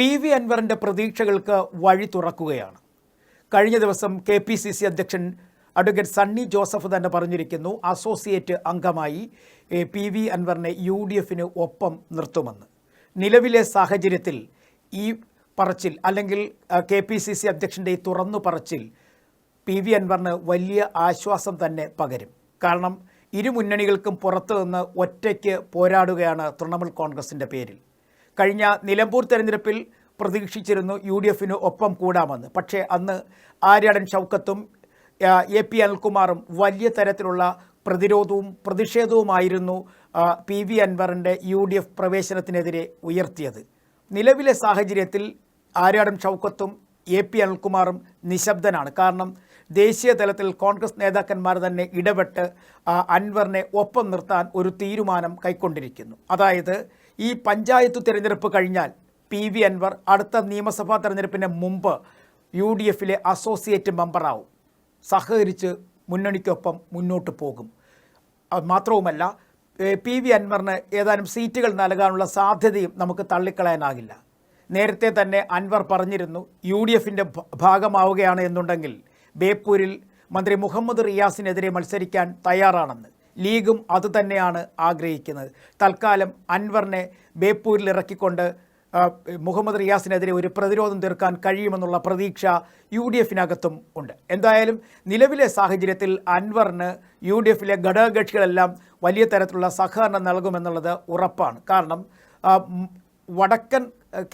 P V അൻവറിന്റെ പ്രതീക്ഷകൾക്ക് വഴി തുറക്കുകയാണ്. കഴിഞ്ഞ ദിവസം കെ പി സി സി അധ്യക്ഷൻ അഡ്വക്കേറ്റ് സണ്ണി ജോസഫ് തന്നെ പറഞ്ഞിരിക്കുന്നു അസോസിയേറ്റ് അംഗമായി പി വി അൻവറിനെ യു ഡി എഫിന് ഒപ്പം നിർത്തുമെന്ന്. നിലവിലെ സാഹചര്യത്തിൽ ഈ പറച്ചിൽ അല്ലെങ്കിൽ കെ പി സി സി അധ്യക്ഷന്റെ ഈ തുറന്നു പറച്ചിൽ പി വി അൻവറിന് വലിയ ആശ്വാസം തന്നെ പകരും. കാരണം ഇരു മുന്നണികൾക്കും പുറത്തു നിന്ന് ഒറ്റയ്ക്ക് പോരാടുകയാണ് തൃണമൂൽ കോൺഗ്രസിന്റെ പേരിൽ. കഴിഞ്ഞ നിലമ്പൂർ തെരഞ്ഞെടുപ്പിൽ പ്രതീക്ഷിച്ചിരുന്നു യു ഡി എഫിന് ഒപ്പം കൂടാമെന്ന്. പക്ഷേ അന്ന് ആര്യാടൻ ഷൗക്കത്തും എ പി അനിൽകുമാറും വലിയ തരത്തിലുള്ള പ്രതിരോധവും പ്രതിഷേധവുമായിരുന്നു പി വി അൻവറിന്റെ യു ഡി എഫ് പ്രവേശനത്തിനെതിരെ ഉയർത്തിയത്. നിലവിലെ സാഹചര്യത്തിൽ ആര്യാടൻ ഷൗക്കത്തും എ പി അനിൽകുമാറും നിശബ്ദനാണ്. കാരണം ദേശീയ തലത്തിൽ കോൺഗ്രസ് നേതാക്കന്മാർ തന്നെ ഇടപെട്ട് അൻവറിനെ ഒപ്പം നിർത്താൻ ഒരു തീരുമാനം കൈക്കൊണ്ടിരിക്കുന്നു. അതായത് ഈ പഞ്ചായത്ത് തിരഞ്ഞെടുപ്പ് കഴിഞ്ഞാൽ പി വി അൻവർ അടുത്ത നിയമസഭാ തെരഞ്ഞെടുപ്പിന് മുമ്പ് യു ഡി എഫിലെ അസോസിയേറ്റ് മെമ്പറാവും. സഹകരിച്ച് മുന്നണിക്കൊപ്പം മുന്നോട്ട് പോകും. മാത്രവുമല്ല പി വി അൻവറിന് ഏതാനും സീറ്റുകൾ നൽകാനുള്ള സാധ്യതയും നമുക്ക് തള്ളിക്കളയാനാകില്ല. നേരത്തെ തന്നെ അൻവർ പറഞ്ഞിരുന്നു യു ഡി എഫിന്റെ ഭാഗമാവുകയാണ് എന്നുണ്ടെങ്കിൽ ബേപ്പൂരിൽ മന്ത്രി മുഹമ്മദ് റിയാസിനെതിരെ മത്സരിക്കാൻ തയ്യാറാണെന്ന്. ലീഗും അതുതന്നെയാണ് ആഗ്രഹിക്കുന്നത്. തൽക്കാലം അൻവറിനെ ബേപ്പൂരിൽ ഇറക്കിക്കൊണ്ട് മുഹമ്മദ് റിയാസിനെതിരെ ഒരു പ്രതിരോധം തീർക്കാൻ കഴിയുമെന്നുള്ള പ്രതീക്ഷ യു ഡി എഫിനകത്തും ഉണ്ട്. എന്തായാലും നിലവിലെ സാഹചര്യത്തിൽ അൻവറിന് യു ഡി എഫിലെ ഘടകകക്ഷികളെല്ലാം വലിയ തരത്തിലുള്ള സഹകരണം നൽകുമെന്നുള്ളത് ഉറപ്പാണ്. കാരണം വടക്കൻ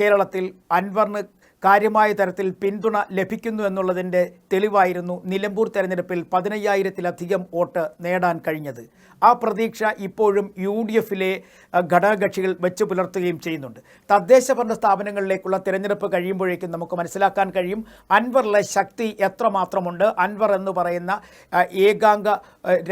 കേരളത്തിൽ അൻവറിന് കാര്യമായ തരത്തിൽ പിന്തുണ ലഭിക്കുന്നു എന്നുള്ളതിന്റെ തെളിവായിരുന്നു നിലമ്പൂർ തെരഞ്ഞെടുപ്പിൽ പതിനയ്യായിരത്തിലധികം വോട്ട് നേടാൻ കഴിഞ്ഞത്. ആ പ്രതീക്ഷ ഇപ്പോഴും യു ഡി എഫിലെ ഘടകകക്ഷികൾ വെച്ച് പുലർത്തുകയും ചെയ്യുന്നുണ്ട്. തദ്ദേശ ഭരണ സ്ഥാപനങ്ങളിലേക്കുള്ള തിരഞ്ഞെടുപ്പ് കഴിയുമ്പോഴേക്കും നമുക്ക് മനസ്സിലാക്കാൻ കഴിയും അൻവറിലെ ശക്തി എത്രമാത്രമുണ്ട്. അൻവർ എന്ന് പറയുന്ന ഏകാംഗ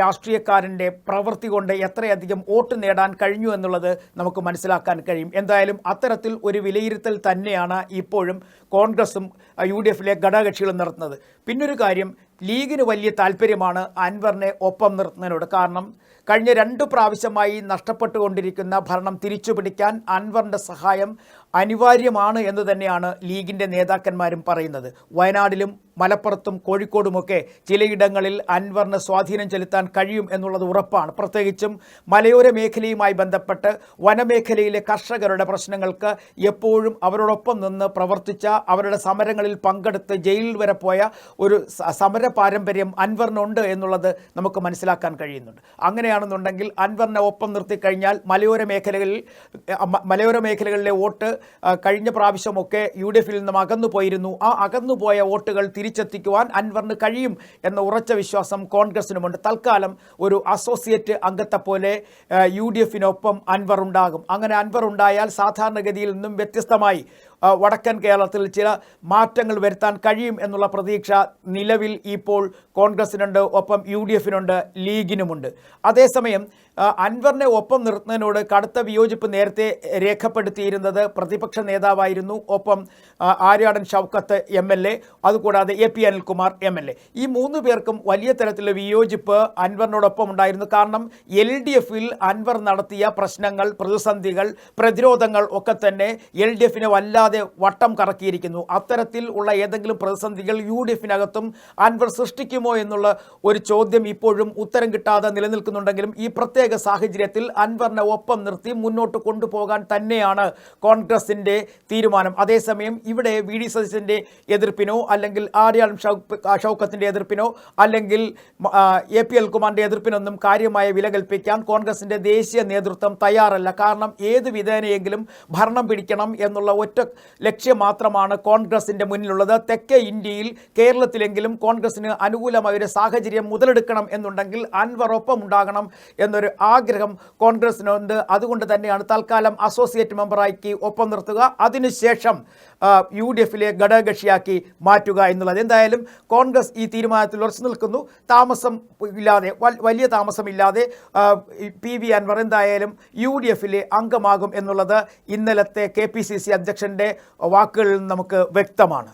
രാഷ്ട്രീയക്കാരന്റെ പ്രവൃത്തി കൊണ്ട് എത്രയധികം വോട്ട് നേടാൻ കഴിഞ്ഞു എന്നുള്ളത് നമുക്ക് മനസ്സിലാക്കാൻ കഴിയും. എന്തായാലും അത്തരത്തിൽ ഒരു വിലയിരുത്തൽ തന്നെയാണ് ഇപ്പോഴും കോൺഗ്രസും യു ഡി എഫിലെ ഘടകകക്ഷികളും നടത്തുന്നത്. പിന്നൊരു കാര്യം ലീഗിന് വലിയ താല്പര്യമാണ് അൻവറിനെ ഒപ്പം നിർത്തുന്നതിനോട്. കാരണം കഴിഞ്ഞ രണ്ടു പ്രാവശ്യമായി നഷ്ടപ്പെട്ടുകൊണ്ടിരിക്കുന്ന ഭരണം തിരിച്ചുപിടിക്കാൻ അൻവറിന്റെ സഹായം അനിവാര്യമാണ് എന്ന് തന്നെയാണ് ലീഗിന്റെ നേതാക്കന്മാരും പറയുന്നത്. വയനാടിലും മലപ്പുറത്തും കോഴിക്കോടുമൊക്കെ ചിലയിടങ്ങളിൽ അൻവറിന് സ്വാധീനം ചെലുത്താൻ കഴിയും എന്നുള്ളത് ഉറപ്പാണ്. പ്രത്യേകിച്ചും മലയോര മേഖലയുമായി ബന്ധപ്പെട്ട് വനമേഖലയിലെ കർഷകരുടെ പ്രശ്നങ്ങൾക്ക് എപ്പോഴും അവരോടൊപ്പം നിന്ന് പ്രവർത്തിച്ച അവരുടെ സമരങ്ങളിൽ പങ്കെടുത്ത് ജയിലിൽ വരെ പോയ ഒരു സമര പാരമ്പര്യം അൻവറിനുണ്ട് എന്നുള്ളത് നമുക്ക് മനസ്സിലാക്കാൻ കഴിയുന്നുണ്ട്. അങ്ങനെയാണെന്നുണ്ടെങ്കിൽ അൻവറിനെ ഒപ്പം നിർത്തിക്കഴിഞ്ഞാൽ മലയോര മേഖലകളിൽ മലയോര മേഖലകളിലെ വോട്ട് കഴിഞ്ഞ പ്രാവശ്യമൊക്കെ യു ഡി എഫിൽ നിന്നും അകന്നു പോയിരുന്നു. ആ അകന്നുപോയ വോട്ടുകൾ തിരിച്ചെത്തിക്കുവാൻ അൻവറിന് കഴിയും എന്ന ഉറച്ച വിശ്വാസം കോൺഗ്രസിനുമുണ്ട്. തൽക്കാലം ഒരു അസോസിയേറ്റ് അംഗത്തെ പോലെ യു ഡി എഫിനൊപ്പം അൻവർ ഉണ്ടാകും. അങ്ങനെ അൻവർ ഉണ്ടായാൽ സാധാരണഗതിയിൽ നിന്നും വ്യത്യസ്തമായി വടക്കൻ കേരളത്തിൽ ചില മാറ്റങ്ങൾ വരുത്താൻ കഴിയും എന്നുള്ള പ്രതീക്ഷ നിലവിൽ ഇപ്പോൾ കോൺഗ്രസിനുണ്ട് ഒപ്പം യു ഡി എഫിനുണ്ട് ലീഗിനുമുണ്ട്. അതേസമയം അൻവറിനെ ഒപ്പം നിർത്തുന്നതിനോട് കടുത്ത വിയോജിപ്പ് നേരത്തെ രേഖപ്പെടുത്തിയിരുന്നത് പ്രതിപക്ഷ നേതാവായിരുന്നു. ഒപ്പം Aryadan Shoukath M L A അതുകൂടാതെ A P Anilkumar M L A. ഈ മൂന്ന് പേർക്കും വലിയ തരത്തിലുള്ള വിയോജിപ്പ് അൻവറിനോടൊപ്പം ഉണ്ടായിരുന്നു. കാരണം എൽ ഡി എഫിൽ അൻവർ നടത്തിയ പ്രശ്നങ്ങൾ പ്രതിസന്ധികൾ പ്രതിരോധങ്ങൾ ഒക്കെ തന്നെ എൽ ഡി എഫിനെ വല്ലാതെ വട്ടം കറക്കിയിരിക്കുന്നു. അത്തരത്തിൽ ഉള്ള ഏതെങ്കിലും പ്രതിസന്ധികൾ യു ഡി എഫിനകത്തും അൻവർ സൃഷ്ടിക്കുമോ എന്നുള്ള ഒരു ചോദ്യം ഇപ്പോഴും ഉത്തരം കിട്ടാതെ നിലനിൽക്കുന്നുണ്ടെങ്കിലും ഈ പ്രത്യേക സാഹചര്യത്തിൽ അൻവറിനെ ഒപ്പം നിർത്തി മുന്നോട്ട് കൊണ്ടുപോകാൻ തന്നെയാണ് കോൺഗ്രസിന്റെ തീരുമാനം. അതേസമയം ഇവിടെ വി ഡി സതീശന്റെ എതിർപ്പിനോ അല്ലെങ്കിൽ ആര്യാളം ഷൗക്കത്തിന്റെ എതിർപ്പിനോ അല്ലെങ്കിൽ എ പി എൽ കുമാറിന്റെ എതിർപ്പിനൊന്നും കാര്യമായ വില കൽപ്പിക്കാൻ കോൺഗ്രസിന്റെ ദേശീയ നേതൃത്വം തയ്യാറല്ല. കാരണം ഏത് വിധേനയെങ്കിലും ഭരണം പിടിക്കണം എന്നുള്ള ഒറ്റ ലക്ഷ്യം മാത്രമാണ് കോൺഗ്രസിന്റെ മുന്നിലുള്ളത്. തെക്കേ ഇന്ത്യയിൽ കേരളത്തിലെങ്കിലും കോൺഗ്രസിന് അനുകൂലമായ ഒരു സാഹചര്യം മുതലെടുക്കണം എന്നുണ്ടെങ്കിൽ അൻവർ ഒപ്പം ഉണ്ടാകണം എന്നൊരു ആഗ്രഹം കോൺഗ്രസിനുണ്ട്. അതുകൊണ്ട് തന്നെയാണ് തൽക്കാലം അസോസിയേറ്റ് മെമ്പറാക്കി ഒപ്പം നിർത്തുക. അതിനുശേഷം യു ഡി എഫിലെ ഘടകകക്ഷിയാക്കി മാറ്റുക എന്നുള്ളത്. എന്തായാലും കോൺഗ്രസ് ഈ തീരുമാനത്തിൽ ഉറച്ചു നിൽക്കുന്നു. താമസം ഇല്ലാതെ വലിയ താമസമില്ലാതെ പി വി അൻവർ എന്തായാലും യു ഡി എഫിലെ അംഗമാകും എന്നുള്ളത് ഇന്നലത്തെ കെ പി സി സി അധ്യക്ഷന്റെ വാക്കുകളിൽ നമുക്ക് വ്യക്തമാണ്.